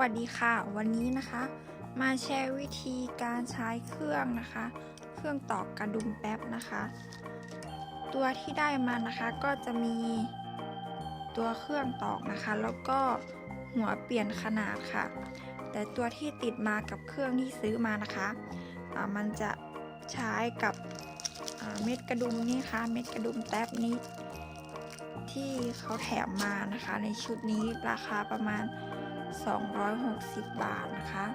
วัสดีค่ะ วันนี้นะคะ มาแชร์วิธีการใช้เครื่องนะคะ เครื่องตอกกระดุมแป๊บนะคะ ตัวที่ได้มานะคะก็จะมีตัวเครื่องตอกนะคะ แล้วก็หัวเปลี่ยนขนาดค่ะ แต่ตัวที่ติดมากับเครื่องที่ซื้อมานะคะอ่ามันจะใช้กับเม็ดกระดุมนี่ค่ะ เม็ดกระดุมแป๊บนี้ ที่เขาแถมมานะคะ ในชุดนี้ราคาประมาณ 260 บาทนะคะ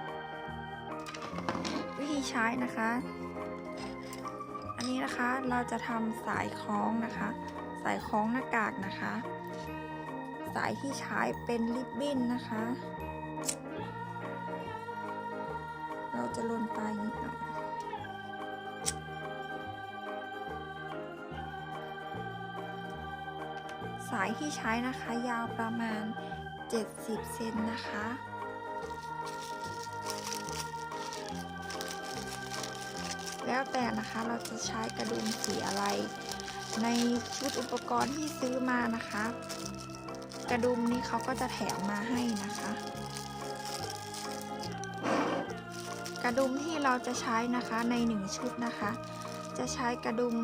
วิธีใช้นะคะ อันนี้นะคะเราจะทำสายคล้องนะคะ สายคล้องหน้ากากนะคะ สายที่ใช้เป็นริบบิ้นนะคะ เราจะลนปลายนิดหน่อยสายที่ใช้นะคะยาวประมาณ 70 เซนนะคะ แล้วแต่นะคะเราจะใช้กระดุมสีอะไร ในชุดอุปกรณ์ที่ซื้อมานะคะ กระดุมนี้เขาก็จะแถมมาให้นะคะ กระดุมที่เราจะใช้นะคะในหนึ่งชุดนะคะ จะใช้กระดุม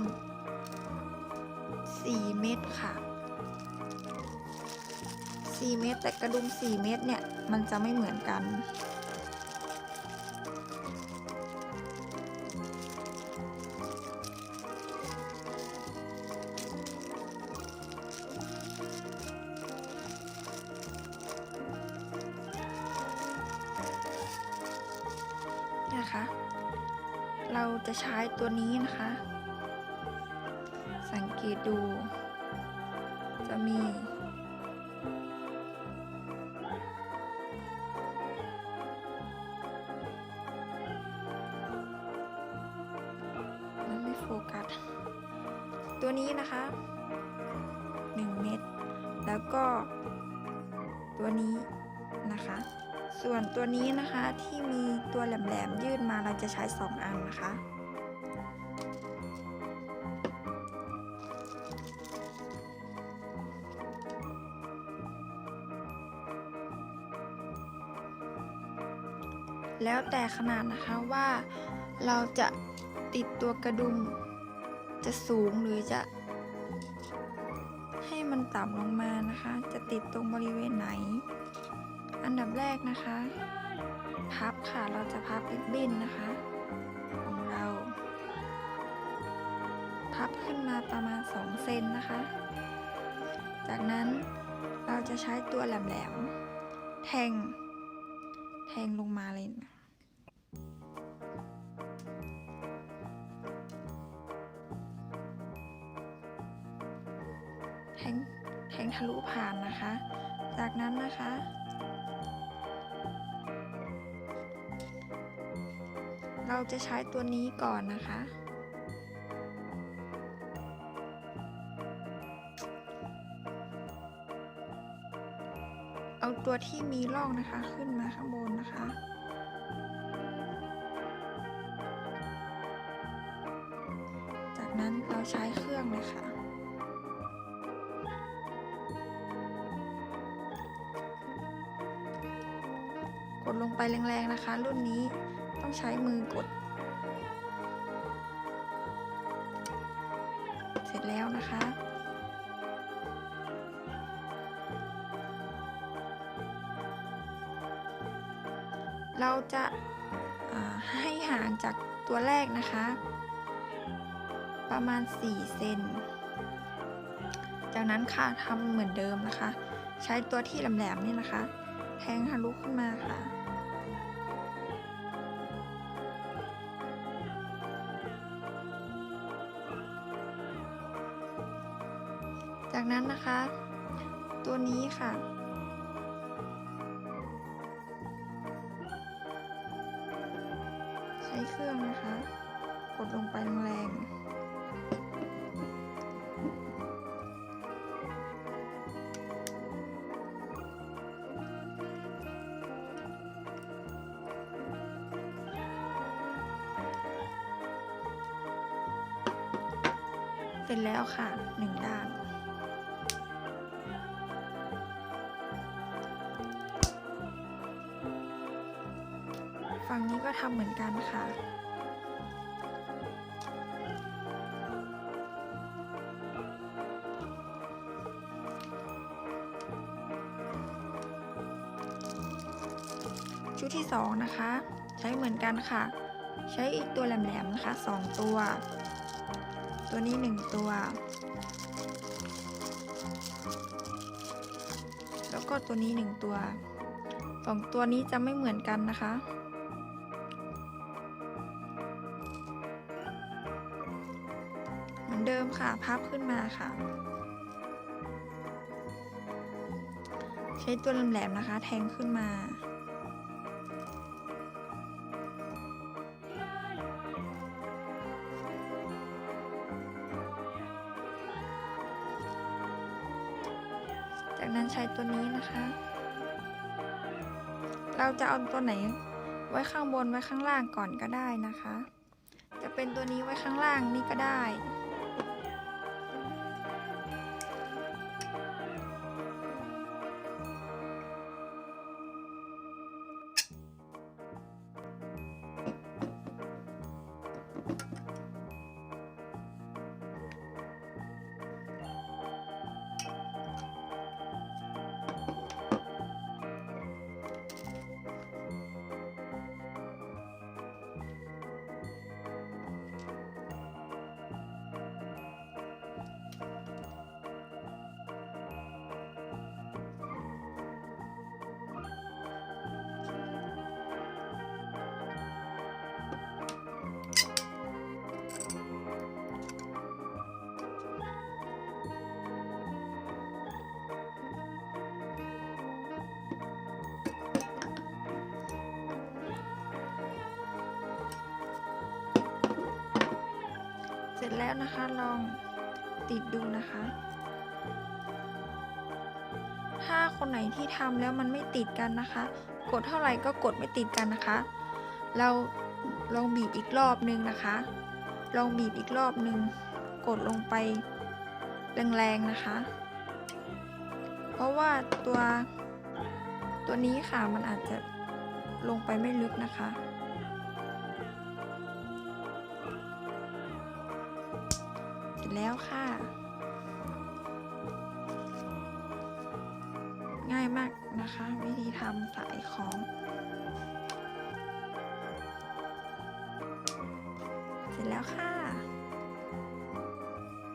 4 เม็ดค่ะ 4 เม็ดแต่กระดุม 4 เม็ดเนี่ย มันจะไม่เหมือนกัน นะคะ เราจะใช้ตัวนี้นะคะ สังเกตดู จะมี กัส ตัวนี้นะคะ 1 เม็ดแล้วก็ตัวนี้นะคะ ส่วนตัวนี้นะคะที่มีตัวแหลมๆยื่นมาเราจะใช้ 2 อันนะคะแล้วแต่ขนาดนะคะว่า เราจะติดตัวกระดุม จะสูงหรือจะ ให้มันต่ำลงมานะคะ จะติดตรงบริเวณไหน อันดับแรกนะคะ พับค่ะเราจะพับริบบิ้นนะคะ ของเรา พับขึ้นมาประมาณ 2 เซนนะคะ จากนั้นเราจะใช้ตัวแหลมๆแทง แทงลงมาเลยนะะลุผ่านนะคะ จากนั้นนะคะ เราจะใช้ตัวนี้ก่อนนะคะ เอาตัวที่มีร่องนะคะขึ้นมาข้างบนนะคะจากนั้นเราใช้เครื่องเลยค่ะ ดลงไปแรงๆนะคะ รุ่นนี้ต้องใช้มือกด เสร็จแล้วนะคะเราจะาให้ห่างจากตัวแรกนะคะ ประมาณ 4 เซน จากนั้นค่ะทำเหมือนเดิมนะคะ ใช้ตัวที่แหลมๆนี่นะคะ แทงทะลุขึ้นมาค่ะ นั้นนะคะ ตัวนี้ค่ะใช้เครื่องนะคะ กดลงไปแรงเสร็จแล้วค่ะหนึ่งด้าน ฝั่งนี้ก็ทำเหมือนกันค่ะ ชุดที่สองนะคะ ใช้เหมือนกันค่ะ ใช้อีกตัวแหลมๆนะคะสองตัว ตัวนี้หนึ่งตัว แล้วก็ตัวนี้หนึ่งตัวสองตัวนี้จะไม่เหมือนกันนะคะ ค่ะ พับขึ้นมาค่ะ ใช้ตัวแหลมๆนะคะ แทงขึ้นมา จากนั้นใช้ตัวนี้นะคะ เราจะเอาตัวไหนไว้ข้างบนไว้ข้างล่างก่อนก็ได้นะคะ จะเป็นตัวนี้ไว้ข้างล่างนี่ก็ได้ จแล้วนะคะลองติดดูนะคะ ถ้าคนไหนที่ทำแล้วมันไม่ติดกันนะคะ กดเท่าไหร่ก็กดไม่ติดกันนะคะ เราลองบีบอีกรอบนึงนะคะ ลองบีบอีกรอบนึง กดลงไปแรงๆนะคะ เพราะว่าตัวตัวนี้ค่ะมันอาจจะลงไปไม่ลึกนะคะ แล้วค่ะ ง่ายมากนะคะ วิธีทำสายของเสร็จแล้วค่ะ